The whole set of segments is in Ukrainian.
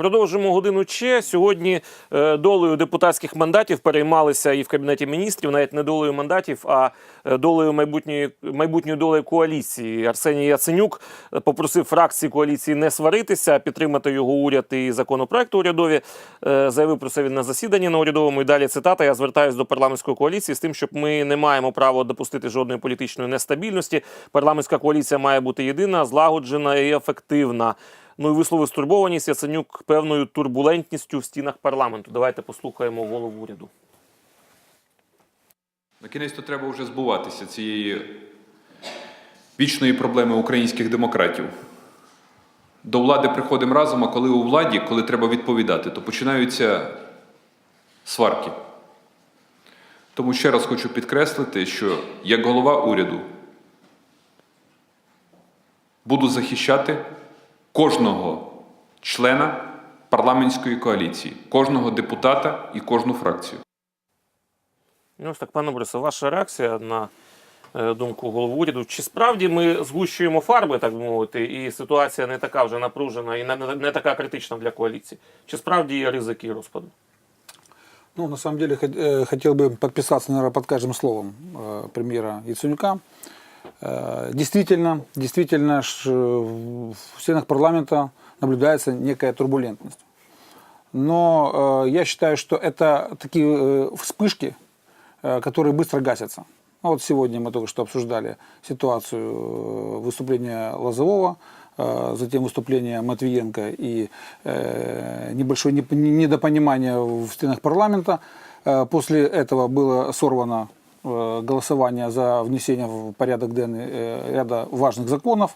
Продовжимо годину ще. Сьогодні е, долею депутатських мандатів переймалися і в кабінеті міністрів, навіть не долею мандатів, а е, долею майбутньої майбутньої долею коаліції. Арсеній Яценюк е, попросив фракції коаліції не сваритися, підтримати його уряд і законопроект урядові. Заявив про це він на засіданні на урядовому. І далі цитата. Я звертаюся до парламентської коаліції з тим, щоб ми не маємо права допустити жодної політичної нестабільності. Парламентська коаліція має бути єдина, злагоджена і ефективна. Ну і висловив стурбованість Яценюк певною турбулентністю в стінах парламенту. Давайте послухаємо голову уряду. На кінець то треба вже збуватися цієї вічної проблеми українських демократів. До влади приходимо разом, а коли у владі, коли треба відповідати, то починаються сварки. Тому ще раз хочу підкреслити, що як голова уряду буду захищати кожного члена парламентської коаліції, кожного депутата і кожну фракцію. Ну, ось так, пане Борисе, ваша реакція на е, думку голови уряду. Чи справді ми згущуємо фарби, так би мовити, і ситуація не така вже напружена і не, не, не така критична для коаліції? Чи справді є ризики розпаду? Ну, на самом деле, хот- э, хотел бы подписаться, наверное, под каждым словом э, премьера Яценюка. Э, Действительно, действительно, в стенах парламента наблюдается некая турбулентность. Но э, я считаю, что это такие э, вспышки, которые быстро гасятся. Ну, Вот сегодня мы только что обсуждали ситуацию выступления Лозового, затем выступление Матвиенко и небольшое недопонимание в стенах парламента. После этого было сорвано э, голосование за внесение в порядок денный э, ряда важных законов.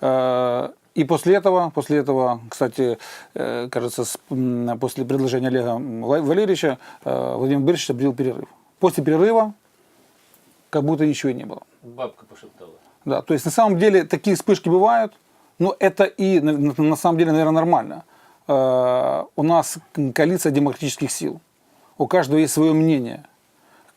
Э, И после этого, после этого, кстати, кажется, после предложения Олега Ва- Валерьевича Владимир Борисович объявил перерыв. После перерыва как будто ничего и не было. Бабка пошептала. Да, то есть на самом деле такие вспышки бывают, но это и на, самом деле, наверное, нормально. У нас коалиция демократических сил. У каждого есть свое мнение.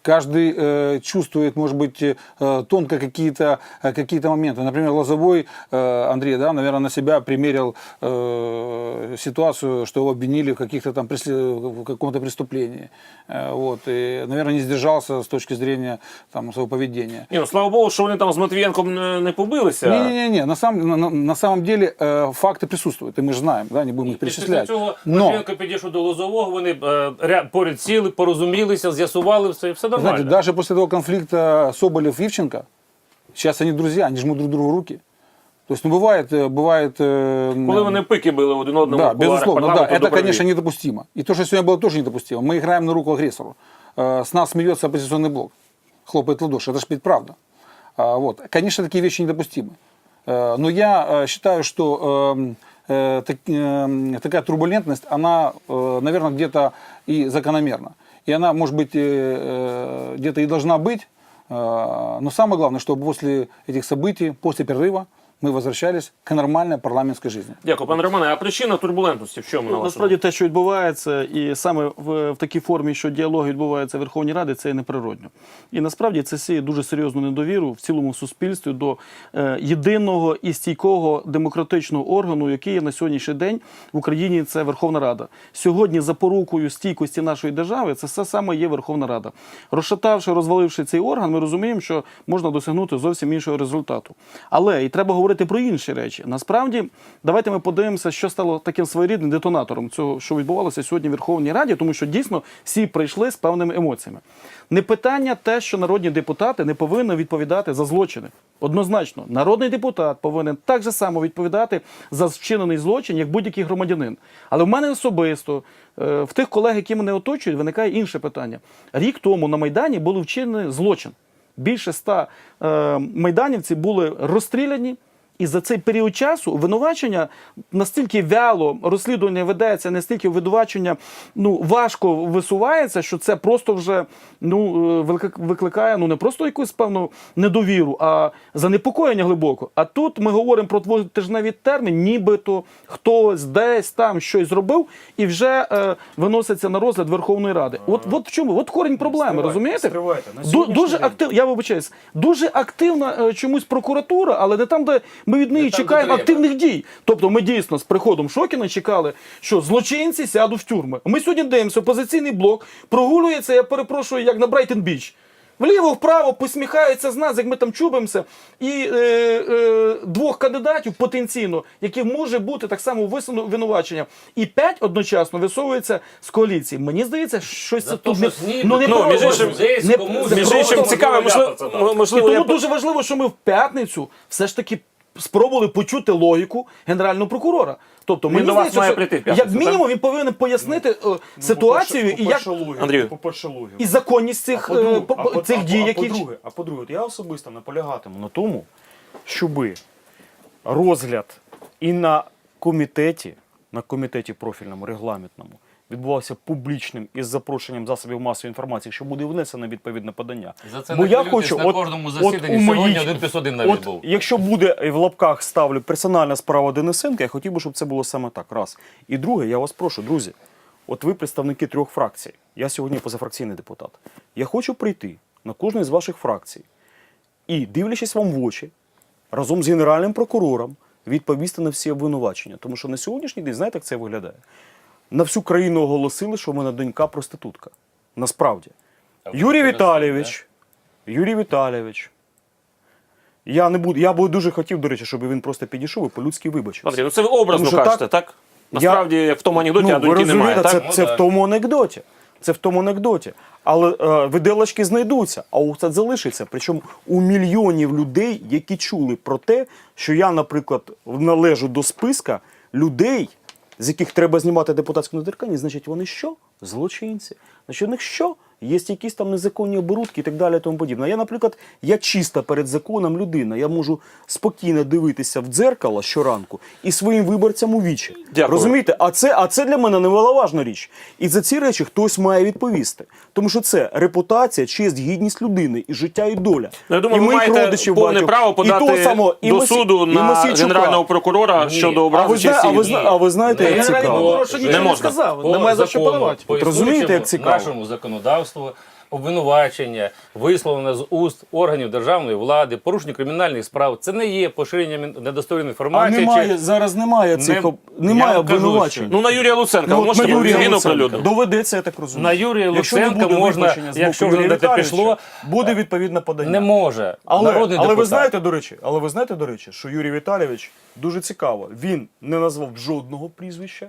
Каждый э, чувствует, может быть, э, тонко какие-то э, какие моменты. Например, Лозовой э, Андрей, да, наверное, на себя примерил э, ситуацию, что его обвинили в каких-то там пресле- в каком-то преступлении. Э, вот, и, наверное, не сдержался с точки зрения там, своего поведения. Ні, ну слава Богу, що вони там з Матвієнком не, не побилися. Не-не-не, на самом, на, на- на самом деле э, факты присутствуют, и мы же знаем, да, не будем их Після перечислять. цього Но, Матвієнко підійшов до Лозового, вони е, ря- поряд сіли, порозумілися, з'ясували все, і все нормально. знаете, даже после того конфликта Соболев-Ивченко, сейчас они друзья, они жмут друг другу руки. То есть, ну, бывает, э, бывает... э, Коли вони пики били один одному Да, безусловно, да, это, конечно, недопустимо. И то, что сегодня было тоже недопустимо. Мы играем на руку агрессору. Э, С нас смеется оппозиционный блок, хлопает ладоши. Это же ведь правда. А, Вот. Конечно, такие вещи недопустимы. Но я считаю, что эм, эм, такая турбулентность, она, наверное, где-то и закономерна. И она, может быть, э, э, где-то и должна быть. Э, Но самое главное, чтобы после этих событий, после перерыва, мы возвращались к нормальной парламентской жизни. Дякую, пане Романе. А причина турбулентності в чому на Ну, вашу насправді те, що відбувається, і саме в, в такій формі, що діалог відбувається в Верховній Раді, це є неприродно. І насправді це сіє дуже серйозну недовіру в цілому суспільстві до е, єдиного і стійкого демократичного органу, який є на сьогоднішній день в Україні. Це Верховна Рада. Сьогодні запорукою стійкості нашої держави це все саме є Верховна Рада. Розшатавши, розваливши цей орган, ми розуміємо, що можна досягнути зовсім іншого результату. Але і треба говорити про інші речі. Насправді, давайте ми подивимося, що стало таким своєрідним детонатором цього, що відбувалося сьогодні в Верховній Раді, тому що дійсно всі прийшли з певними емоціями. Не питання те, що народні депутати не повинні відповідати за злочини. Однозначно, народний депутат повинен так же само відповідати за вчинений злочин, як будь-який громадянин. Але в мене особисто, е, в тих колег, які мене оточують, виникає інше питання. Рік тому на Майдані був вчинений злочин. Більше ста е, майданівців були розстріляні. І за цей період часу винувачення настільки вяло розслідування ведеться, настільки обвинувачення ну важко висувається, що це просто вже ну е, виклик- викликає ну не просто якусь певну недовіру, а занепокоєння глибоко. А тут ми говоримо про двотижневий термін, нібито хтось десь там щось зробив, і вже е, виноситься на розгляд Верховної Ради. От от в чому? От корінь проблеми, розумієте? стривайте. Ду- сьогоднішній Дуже актив, я вибачаюсь, дуже активна е, чомусь прокуратура, але не там, де Ми від неї Не чекаємо активних дій. Тобто ми дійсно з приходом Шокіна чекали, що злочинці сядуть в тюрми. Ми сьогодні дивимося, опозиційний блок прогулюється, я перепрошую, як на Брайтон Біч. Вліво, вправо посміхаються з нас, як ми там чубимося, і е, е, двох кандидатів потенційно, які може бути так само висуну винувачення, і п'ять одночасно висовуються з коаліції. Мені здається, щось це тут не, ну, не Ну, між іншим, Не- Між іншим, цікаво, можливо, там. і тому я... дуже важливо, що ми в п'ятницю все ж таки спробували почути логіку генерального прокурора. Тобто, мені до вас здається, має прийти в п'ятницю, як мінімум він повинен пояснити е, ситуацію і як Андрію. і законність цих, А по-друге- е, по- а по- цих дій, а які по-друге, а по-друге, от я особисто наполягатиму на тому, щоби розгляд і на комітеті, на комітеті профільному регламентному відбувався публічним із запрошенням засобів масової інформації, що буде внесено відповідне подання. За це Бо не я хочу, на от- кожному засіданні у сьогодні один плюс один навіть От, був. якщо буде в лапках ставлю персональна справа Денисенка, я хотів би, щоб це було саме так. Раз. І друге, я вас прошу, друзі, от ви представники трьох фракцій. Я сьогодні позафракційний депутат. Я хочу прийти на кожну з ваших фракцій і, дивлячись вам в очі, разом з генеральним прокурором відповісти на всі обвинувачення. Тому що на сьогоднішній день, знаєте, як це виглядає? На всю країну оголосили, що в мене донька проститутка. Насправді. Юрій Віталійович, Юрій Віталійович. Я не буду. Я би дуже хотів, до речі, щоб він просто підійшов і по-людськи вибачився. Ну це ви образно кажете, так? Насправді, як в тому анекдоті, а ну, ви доньки немає, так? це, це в тому анекдоті. Це в тому анекдоті. Але е, виделочки знайдуться, а оце залишиться. Причому у мільйонів людей, які чули про те, що я, наприклад, належу до списка людей, з яких треба знімати депутатську недоторканність, значить, вони що? Злочинці. Значить, у них що? Є якісь там незаконні оборудки і так далі. і Тому подібне. Я, наприклад, я чиста перед законом людина. Я можу спокійно дивитися в дзеркало щоранку і своїм виборцям у вічі. Дякую. Розумієте? А це, а це для мене немаловажна річ. І за ці речі хтось має відповісти. Тому що це репутація, честь, гідність людини, і життя, і доля. Ну, я думаю, і ви маєте родичів повне право і того самого, і до Мосі- суду і на генерального прокурора Ні. щодо А ви, честі. а, ви, а ви знаєте, як Генеральний цікаво? прокурор ще нічого Не сказав, По немає за що подавати. розумієте, як цікаво? нашому законодавству обвинувачення, висловлене з уст органів державної влади, порушення кримінальних справ, це не є поширення мін- недостовірної А інформації. немає, чи- зараз немає цих Не- немає обвинувачень. Ну, на Юрія Луценка, Ну, ви от можете на Юрія Луценка. Доведеться, я так розумію. На Юрія Луценка можна, якщо вже Віталійовича, пішло, буде відповідне подання. не може. Але, Народний але ви знаєте, до речі, але ви знаєте, до речі, що Юрій Віталійович дуже цікаво. Він не назвав жодного прізвища,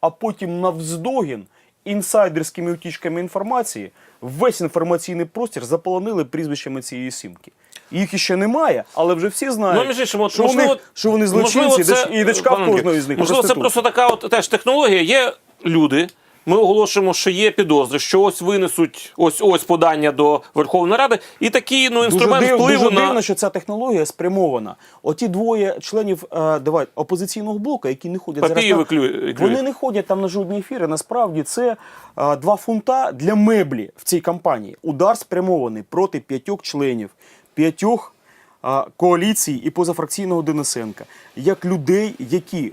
а потім навздогін інсайдерськими утічками інформації весь інформаційний простір заполонили прізвищами цієї сімки. Їх іще немає, але вже всі знають, Ну, от, що, можливо, вони, що вони злочинці, можливо, і і дочка в кожного з них. Можливо, це просто така от теж технологія. Є люди. Ми оголошуємо, що є підозри, що ось винесуть ось ось подання до Верховної Ради, і такий ну інструмент дуже див, впливу дуже на дивно, що ця технологія спрямована. Оті двоє членів е, давай, опозиційного блоку, які не ходять Папії зараз. виклю- Вони не ходять там на жодні ефіри. Насправді це е, два фунта для меблі в цій кампанії. Удар спрямований проти п'ятьох членів, п'ятьох е, коаліцій і позафракційного Денисенка, як людей, які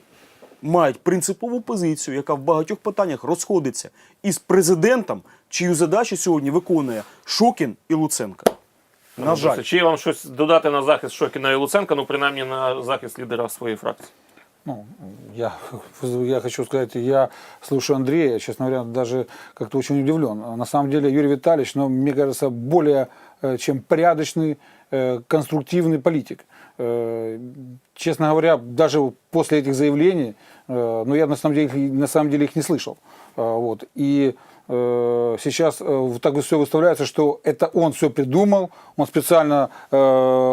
мають принципову позицію, яка в багатьох питаннях розходиться із президентом, чию задачу сьогодні виконує Шокін і Луценка. На жаль. Чи є вам щось додати на захист Шокіна і Луценка, ну принаймні на захист лідера своєї фракції? Ну, я, я хочу сказать, я слушаю Андрея, честно говоря, даже как-то очень удивлен. На самом деле Юрий Витальевич, ну, мне кажется, более э, чем порядочный, э, конструктивный политик. Э, Честно говоря, даже после этих заявлений, э, ну, я на самом деле, их- на самом деле их не слышал. А, Вот. И э, сейчас э, так все выставляется, что это он все придумал, он специально э,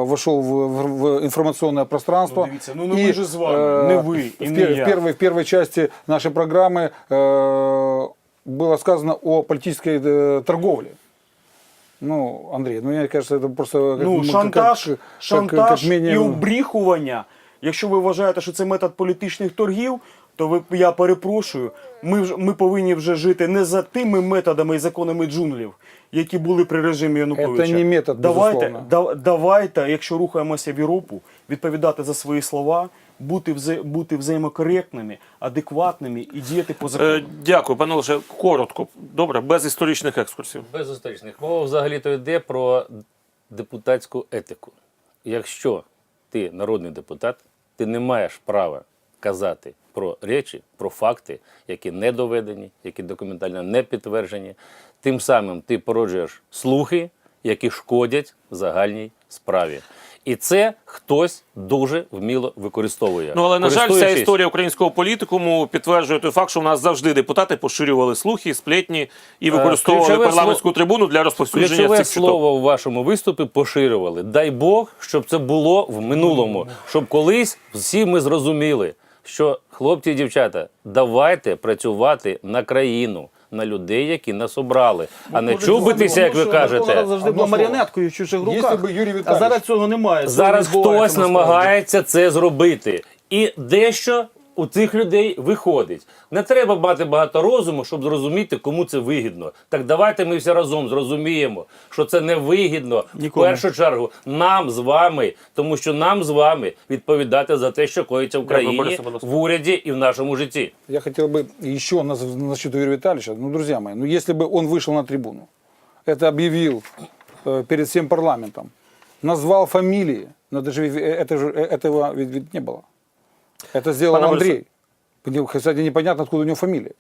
вошел в, в- в информационное пространство. Ну, дивіться, ну, не ми ж з вами, не ви і в, не пер- я. в первой, в первой части нашей программы э, было сказано о политической э, торговле. Ну, Андрей, ну мне кажется, это просто как- Ну, как- шантаж, как- как- шантаж как минимум. і обріхування. Якщо ви вважаєте, що це метод політичних торгів, то ви я перепрошую. Ми вже ми повинні вже жити не за тими методами і законами джунглів, які були при режимі Януковича. Це не метод, давайте, безусловно. да, давайте, якщо рухаємося в Європу, відповідати за свої слова, бути вза, бути взаємокоректними, адекватними і діяти по закону. Е, дякую, пане Олеже. Коротко, добре, без історичних екскурсів. Без історичних мова взагалі то йде про депутатську етику. Якщо ти народний депутат, ти не маєш права казати про речі, про факти, які не доведені, які документально не підтверджені. Тим самим ти породжуєш слухи, які шкодять загальній справі. І це хтось дуже вміло використовує. Ну але на жаль, вся історія українського політикуму підтверджує той факт, що в нас завжди депутати поширювали слухи, сплетні і використовували Е, ключове парламентську трибуну для розповсюдження Ключове цих чуток. слово у вашому виступі поширювали. Дай Бог, щоб це було в минулому, щоб колись всі ми зрозуміли, що хлопці і дівчата, давайте працювати на країну. На людей, які нас обрали, а не чубитися, як ви кажете. Завжди була маріонеткою в чужих руках. Юрій а зараз цього немає. Зараз хтось намагається це зробити. І дещо у цих людей виходить. Не треба мати багато розуму, щоб зрозуміти, кому це вигідно. Так давайте ми всі разом зрозуміємо, що це не вигідно Нікому. в першу чергу нам з вами, тому що нам з вами відповідати за те, що коїться в країні, Борисе, будь ласка. в уряді і в нашому житті. Я хотел бы еще на, насчет Юрия Витальевича. Ну, друзья мои, ну если бы он вышел на трибуну, это объявил э, перед всем парламентом, назвал фамилии, но это же, ведь- э, это же э, этого ведь, ведь не было. Это сделал Пане Андрей. Кстати, непонятно, откуда у него фамилия.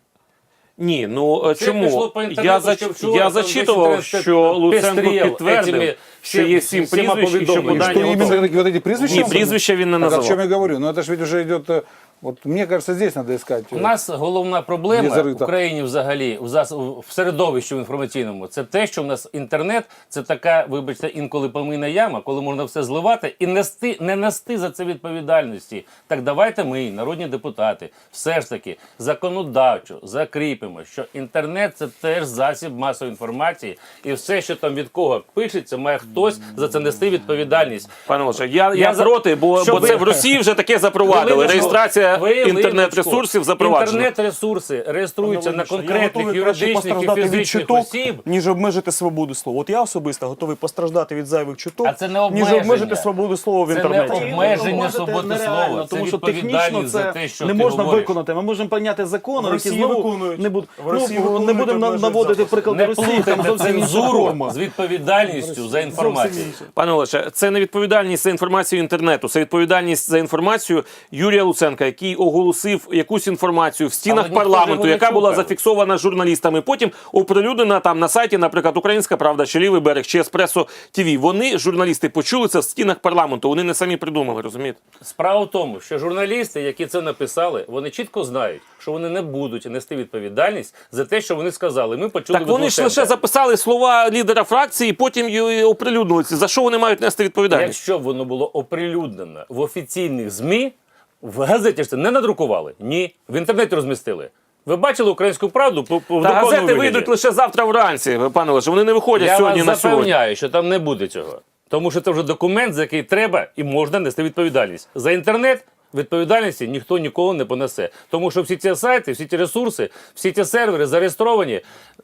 Ні, ну е, Це чому? пішло по інтернету, Я, зач... що вчора я там зачитував, весь інтернет що Луценко пестрів підтвердив, етими що є сім всіма прізвищ, і що повідомленнями. подання Что Даня, именно готове. вот эти прізвища? Ні, прізвища він не Так, о чем називав. я говорю? Ну это же ведь уже идет... э, Вот мне кажется, здесь надо искать. У э, нас головна проблема в. Україні взагалі в зас... в середовищі в інформаційному. Це те, що в нас інтернет це така, вибачте, інколи помийна яма, коли можна все зливати і нести, не нести за це відповідальності. Так давайте ми, народні депутати, все ж таки законодавчо закріпимо, що інтернет це теж засіб масової інформації, і все, що там від кого пишеться, має хтось за це нести відповідальність. Пане Олеже, я, я, Я за- проти, бо, бо це в Росії вже таке запровадили. Реєстрація. Інтернет-ресурсів запроваджена. Інтернет-ресурси реєструються на конкретних юридичних і фізичних чуток, осіб. ніж обмежити свободу слова. От я особисто готовий постраждати від зайвих чуток, А це не ніж обмеження. обмежити свободу слова в Це не інтернеті. об- обмеження свободи слова. Це тому що технічно це те, що не можна говориш. виконати. Ми можемо прийняти закони, які знову виконують. не будуть. Ну, не будемо наводити приклади Росії, там зовсім цензуру з відповідальністю за інформацію. Пане Олеже, це не відповідальність за інформацію інтернету, це відповідальність за інформацію Юрія Луценка, який оголосив якусь інформацію в стінах парламенту, яка була зафіксована журналістами. Потім оприлюднена там на сайті, наприклад, Українська Правда, чи Лівий берег, чи Еспресо ТВ. Вони журналісти почули це в стінах парламенту. Вони не самі придумали, розумієте? Справа в тому, що журналісти, які це написали, вони чітко знають, що вони не будуть нести відповідальність за те, що вони сказали. Ми почули Так вони ж лише записали слова лідера фракції, потім її оприлюднили. За що вони мають нести відповідальність? Якщо воно було оприлюднено в офіційних ЗМІ, в газеті ж це не надрукували. Ні. В інтернеті розмістили. Ви бачили українську правду по, по в Та газети вигляді? вийдуть лише завтра вранці, пане Олеже. Вони не виходять Я сьогодні вас на сьогодні. запевняю, що там не буде цього. Тому що це вже документ, за який треба і можна нести відповідальність. За інтернет відповідальності ніхто ніколи не понесе. Тому що всі ці сайти, всі ці ресурси, всі ці сервери зареєстровані.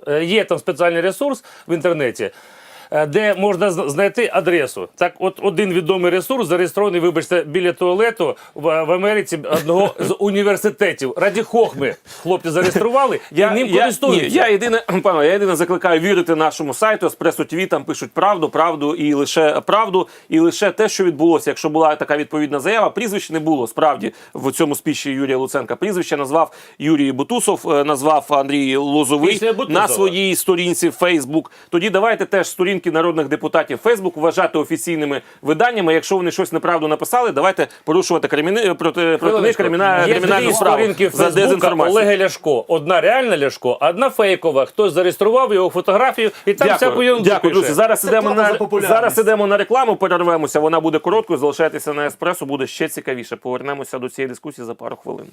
Е, Є там спеціальний ресурс в інтернеті. Е, Де можна знайти адресу. Так, от один відомий ресурс зареєстрований, вибачте, біля туалету в, в Америці одного з університетів. Раді Хохми хлопці зареєстрували і ним я, ні, я єдине, пане, я єдине закликаю вірити нашому сайту Еспресо ТВ, там пишуть правду, правду і лише правду, і лише те, що відбулося. Якщо була така відповідна заява, прізвищ не було справді в цьому спічі Юрія Луценка. Прізвище назвав Юрій Бутусов, е, назвав Андрій Лозовий на своїй сторінці Фейсбук. Тоді давайте теж сторінки народних депутатів Фейсбук вважати офіційними виданнями. Якщо вони щось неправду написали, давайте порушувати криміни проти, проти них криміна, кримінальну справу сторінки за дезінформацію. Олега Ляшко. Одна реальна Ляшко, одна фейкова. Хтось зареєстрував його фотографію і там всяку Дякую, ерунду дякую, друзі. Зараз Це ідемо на зараз ідемо на рекламу. Перервемося. Вона буде короткою. Залишайтеся на еспресо. Буде ще цікавіше. Повернемося до цієї дискусії за пару хвилин.